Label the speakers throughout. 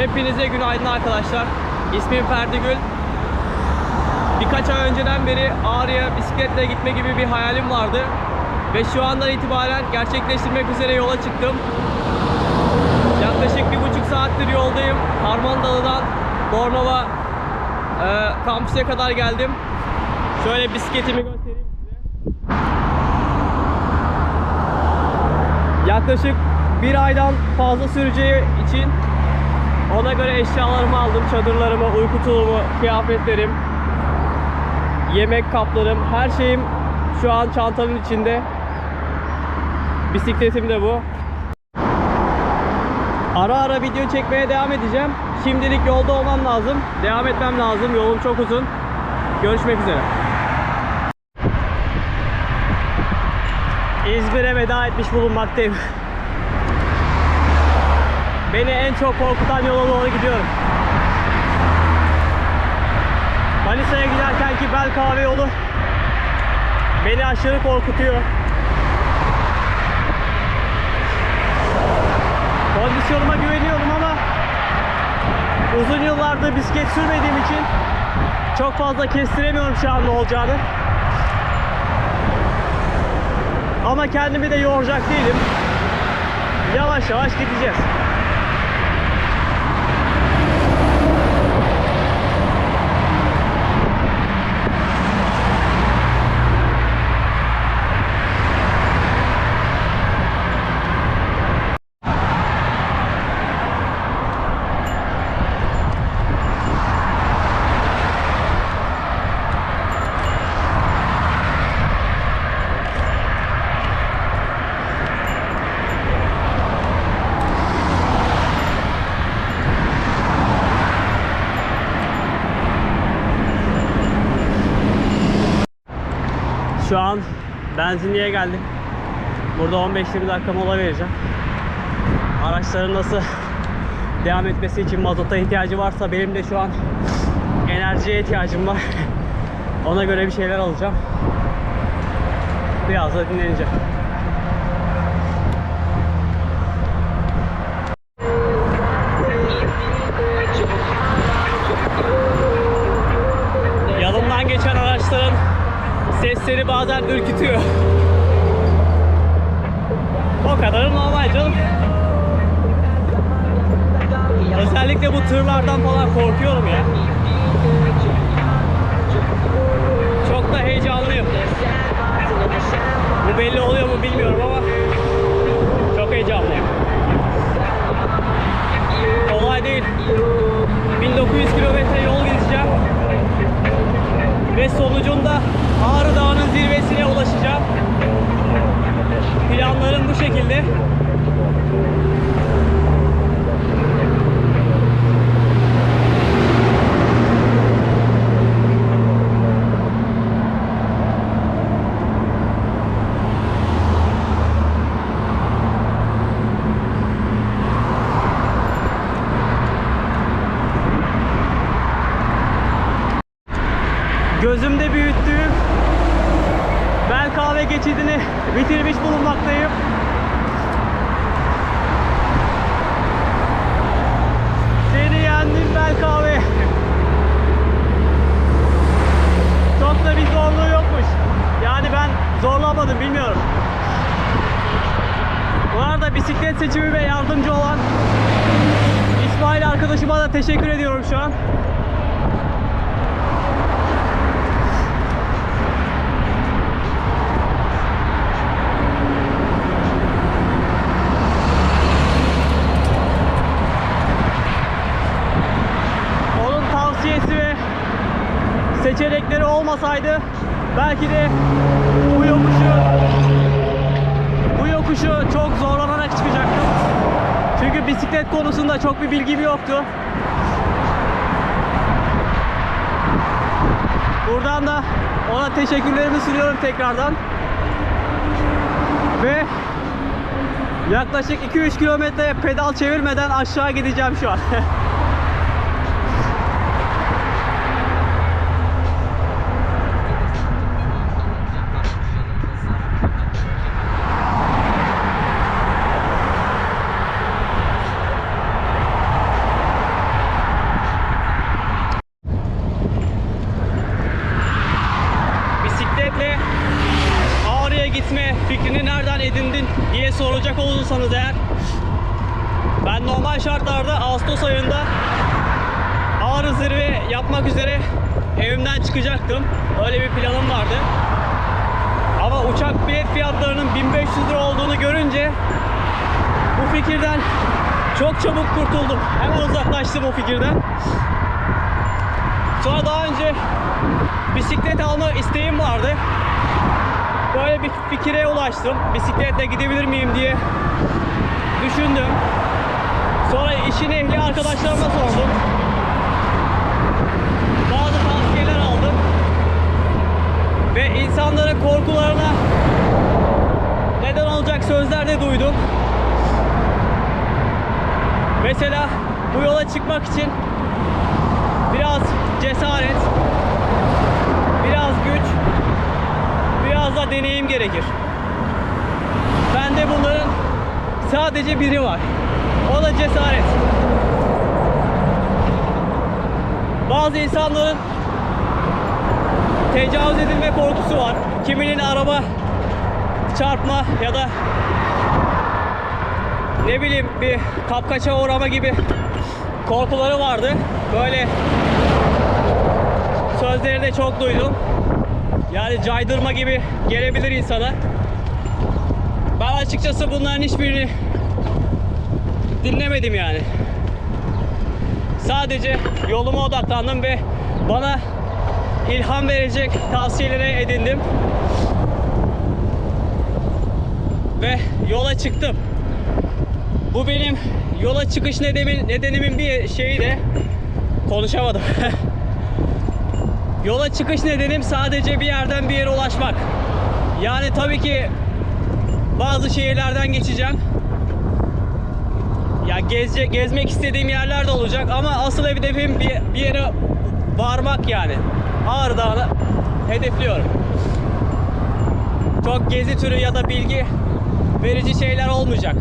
Speaker 1: Hepinize günaydın arkadaşlar. İsmim Ferdi Gül. Birkaç ay önceden beri Ağrı'ya bisikletle gitme gibi bir hayalim vardı. Ve şu andan itibaren gerçekleştirmek üzere yola çıktım. Yaklaşık bir buçuk saattir yoldayım. Harmandalı'dan Bornova e, kampüse kadar geldim. Şöyle bisikletimi göstereyim size. Yaklaşık bir aydan fazla süreceği için ona göre eşyalarımı aldım. Çadırlarımı, uyku tulumu, kıyafetlerim, yemek kaplarım, her şeyim şu an çantanın içinde. Bisikletim de bu. Ara ara video çekmeye devam edeceğim. Şimdilik yolda olmam lazım. Devam etmem lazım. Yolum çok uzun. Görüşmek üzere. İzmir'e veda etmiş bulunmaktayım. Beni en çok korkutan yola doğru gidiyorum. Manisa'ya giderken ki Bel Kahve yolu beni aşırı korkutuyor. Kondisyonuma güveniyorum ama uzun yıllardır bisiklet sürmediğim için çok fazla kestiremiyorum şu an ne olacağını. Ama kendimi de yoracak değilim. Yavaş yavaş gideceğiz. Şu an benzinliğe geldim. Burada 15-20 dakika mola vereceğim. Araçların nasıl devam etmesi için mazota ihtiyacı varsa benim de şu an enerjiye ihtiyacım var. Ona göre bir şeyler alacağım. Biraz da dinleneceğim. Yanımdan geçen araçların sesleri bazen ürkütüyor. O kadar normal canım. Özellikle bu tırlardan falan korkuyorum ya. Çok da heyecanlıyım. Bu belli oluyor mu bilmiyorum ama çok heyecanlıyım. Kolay değil. 1900 kilometre yol gideceğim. Ve sonucunda Ağrı Dağı'nın zirvesine ulaşacağım. Planlarım bu şekilde. Gözümde büyüttüğüm Bel kahve geçidini bitirmiş bulunmaktayım. Seni yendim Bel kahve. Çok da bir zorluğu yokmuş. Yani ben zorlamadım bilmiyorum. Bu arada bisiklet seçimime yardımcı olan İsmail teşekkür ediyorum şu an. Onun tavsiyesi ve seçenekleri olmasaydı belki de bu yokuşu bu yokuşu çok zorlanarak çıkacaktım. Çünkü bisiklet konusunda çok bir bilgim yoktu. Buradan da ona teşekkürlerimi sunuyorum tekrardan. Ve yaklaşık 2-3 kilometre pedal çevirmeden aşağı gideceğim şu an. soracak olursanız eğer ben normal şartlarda Ağustos ayında ağır zirve yapmak üzere evimden çıkacaktım. Öyle bir planım vardı. Ama uçak bilet fiyatlarının 1500 lira olduğunu görünce bu fikirden çok çabuk kurtuldum. Hemen uzaklaştım o fikirden. Sonra daha önce bisiklet alma isteğim vardı. Böyle bir fikire ulaştım. Bisikletle gidebilir miyim diye düşündüm. Sonra işin ehli arkadaşlarıma sordum. Bazı tavsiyeler aldım. Ve insanların korkularına neden olacak sözler de duydum. Mesela bu yola çıkmak için biraz cesaret, biraz güç, biraz da deneyim gerekir. Bende bunların sadece biri var. O da cesaret. Bazı insanların tecavüz edilme korkusu var. Kiminin araba çarpma ya da ne bileyim bir kapkaça uğrama gibi korkuları vardı. Böyle sözleri de çok duydum. Yani caydırma gibi gelebilir insana. Ben açıkçası bunların hiçbirini dinlemedim yani. Sadece yoluma odaklandım ve bana ilham verecek tavsiyeleri edindim. Ve yola çıktım. Bu benim yola çıkış nedenimin, nedenimin bir şeyi de konuşamadım. yola çıkış nedenim sadece bir yerden bir yere ulaşmak. Yani tabii ki bazı şehirlerden geçeceğim. Ya gezce, gezmek istediğim yerler de olacak ama asıl hedefim bir, bir yere varmak yani. Ağrı Dağı'nı hedefliyorum. Çok gezi türü ya da bilgi verici şeyler olmayacak.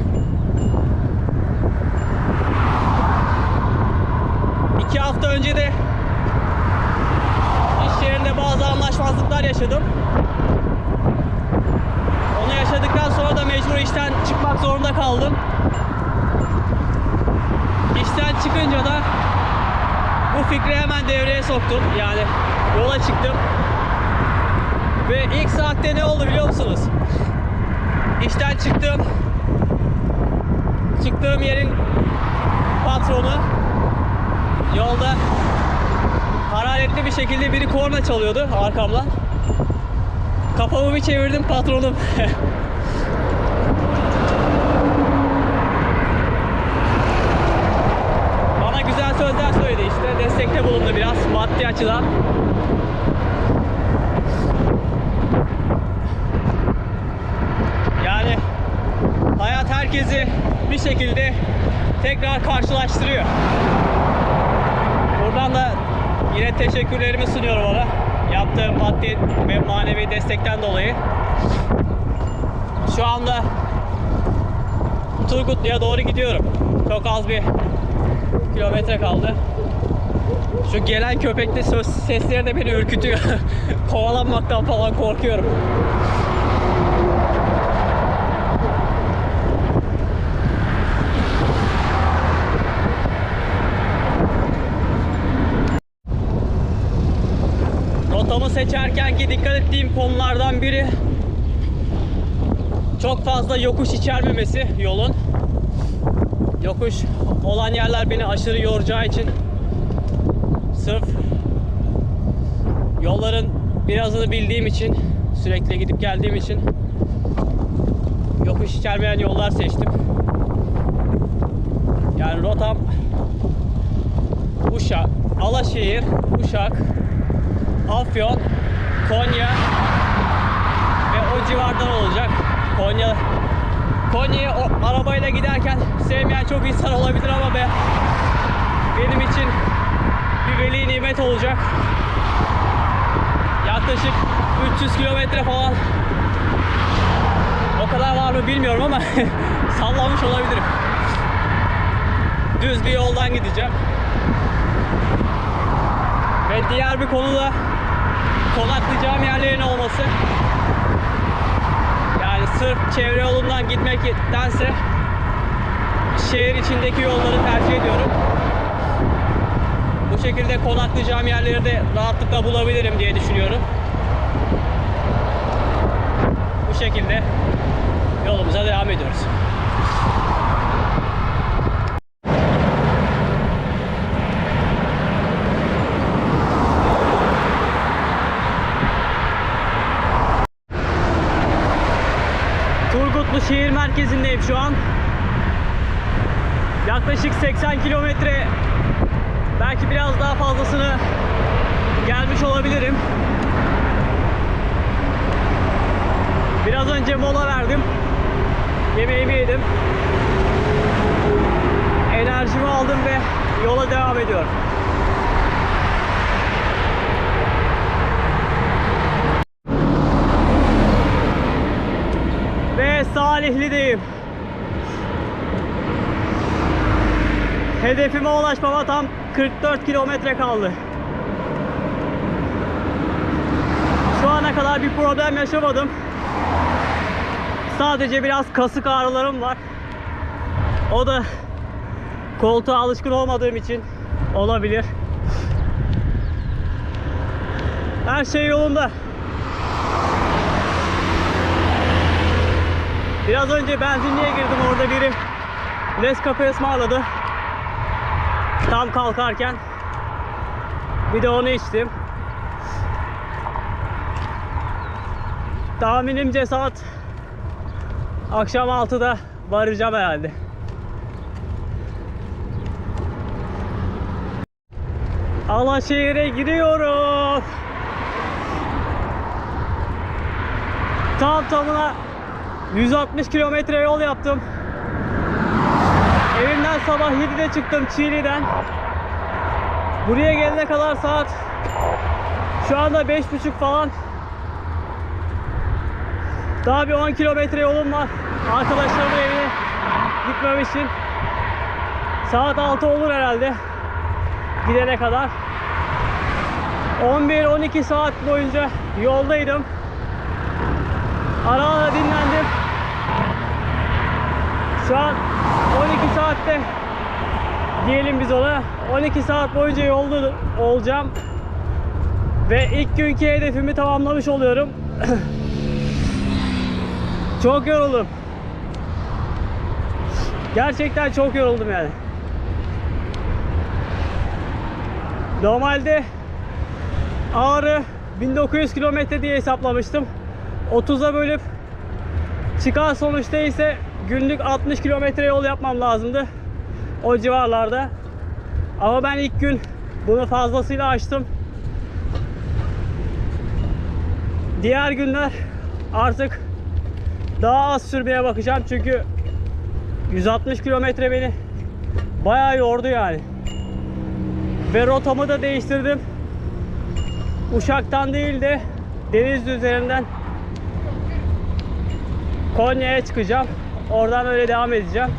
Speaker 1: İki hafta önce de iş yerinde bazı anlaşmazlıklar yaşadım. Onu yaşadıktan sonra da mecbur işten çıkmak zorunda kaldım. İşten çıkınca da bu fikri hemen devreye soktum. Yani yola çıktım. Ve ilk saatte ne oldu biliyor musunuz? İşten çıktım. Çıktığım yerin patronu yolda hararetli bir şekilde biri korna çalıyordu arkamdan. Kafamı bir çevirdim patronum. Bana güzel sözler söyledi işte. Destekte bulundu biraz maddi açıdan. Yani hayat herkesi bir şekilde tekrar karşılaştırıyor. Buradan da yine teşekkürlerimi sunuyorum ona. Yaptığı maddi ve manevi destekten dolayı. Şu anda Turgutlu'ya doğru gidiyorum. Çok az bir kilometre kaldı. Şu gelen köpekli söz sesleri de beni ürkütüyor. Kovalanmaktan falan korkuyorum. Rotamı seçerken ki dikkat ettiğim konulardan biri çok fazla yokuş içermemesi yolun. Yokuş olan yerler beni aşırı yoracağı için sırf yolların birazını bildiğim için sürekli gidip geldiğim için yokuş içermeyen yollar seçtim. Yani rotam Uşak, Alaşehir, Uşak, Afyon, Konya ve o civardan olacak. Konya Konya'ya arabayla giderken sevmeyen çok insan olabilir ama be benim için bir veli nimet olacak. Yaklaşık 300 kilometre falan. O kadar var mı bilmiyorum ama sallamış olabilirim. Düz bir yoldan gideceğim. Ve diğer bir konu da konaklayacağım yerlerin olması. Yani sırf çevre yolundan gitmektense şehir içindeki yolları tercih ediyorum. Bu şekilde konaklayacağım yerleri de rahatlıkla bulabilirim diye düşünüyorum. Bu şekilde yolumuza devam ediyoruz. Turgutlu şehir merkezindeyim şu an. Yaklaşık 80 kilometre belki biraz daha fazlasını gelmiş olabilirim. Biraz önce mola verdim. Yemeğimi yedim. Enerjimi aldım ve yola devam ediyorum. Ve Salihli'deyim. Hedefime ulaşmama tam 44 kilometre kaldı. Şu ana kadar bir problem yaşamadım. Sadece biraz kasık ağrılarım var. O da koltuğa alışkın olmadığım için olabilir. Her şey yolunda. Biraz önce benzinliğe girdim orada biri Nescafe ısmarladı. Tam kalkarken bir de onu içtim. Tahminimce saat akşam 6'da varacağım herhalde. Alaşehir'e gidiyorum. Tam tamına 160 kilometre yol yaptım. Evimden sabah 7'de çıktım Çiğli'den. Buraya gelene kadar saat şu anda 5.30 falan. Daha bir 10 kilometre yolum var. Arkadaşlarımın evine gitmem için. Saat 6 olur herhalde. Gidene kadar. 11-12 saat boyunca yoldaydım. Ara ara dinlendim. Şu an 12 saatte diyelim biz ona 12 saat boyunca yolda olacağım. Ve ilk günkü hedefimi tamamlamış oluyorum. çok yoruldum. Gerçekten çok yoruldum yani. Normalde Ağrı 1900 kilometre diye hesaplamıştım. 30'a bölüp çıkan sonuçta ise günlük 60 kilometre yol yapmam lazımdı. O civarlarda. Ama ben ilk gün bunu fazlasıyla aştım. Diğer günler artık daha az sürmeye bakacağım çünkü 160 kilometre beni bayağı yordu yani. Ve rotamı da değiştirdim. Uşak'tan değil de Denizli üzerinden Konya'ya çıkacağım. Oradan öyle devam edeceğim.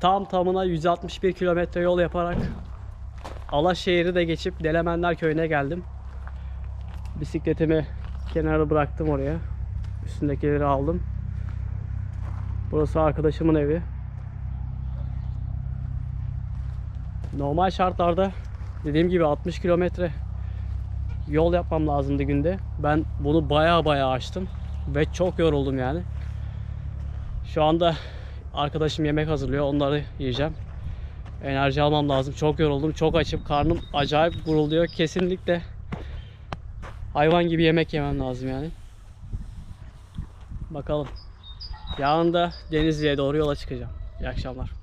Speaker 1: Tam tamına 161 kilometre yol yaparak Alaşehir'i de geçip Delemenler köyüne geldim. Bisikletimi kenara bıraktım oraya. Üstündekileri aldım. Burası arkadaşımın evi. Normal şartlarda dediğim gibi 60 kilometre yol yapmam lazımdı günde. Ben bunu baya baya açtım ve çok yoruldum yani. Şu anda arkadaşım yemek hazırlıyor. Onları yiyeceğim. Enerji almam lazım. Çok yoruldum. Çok açım. Karnım acayip gurulduyor. Kesinlikle hayvan gibi yemek yemem lazım yani. Bakalım. Yarın da Denizli'ye doğru yola çıkacağım. İyi akşamlar.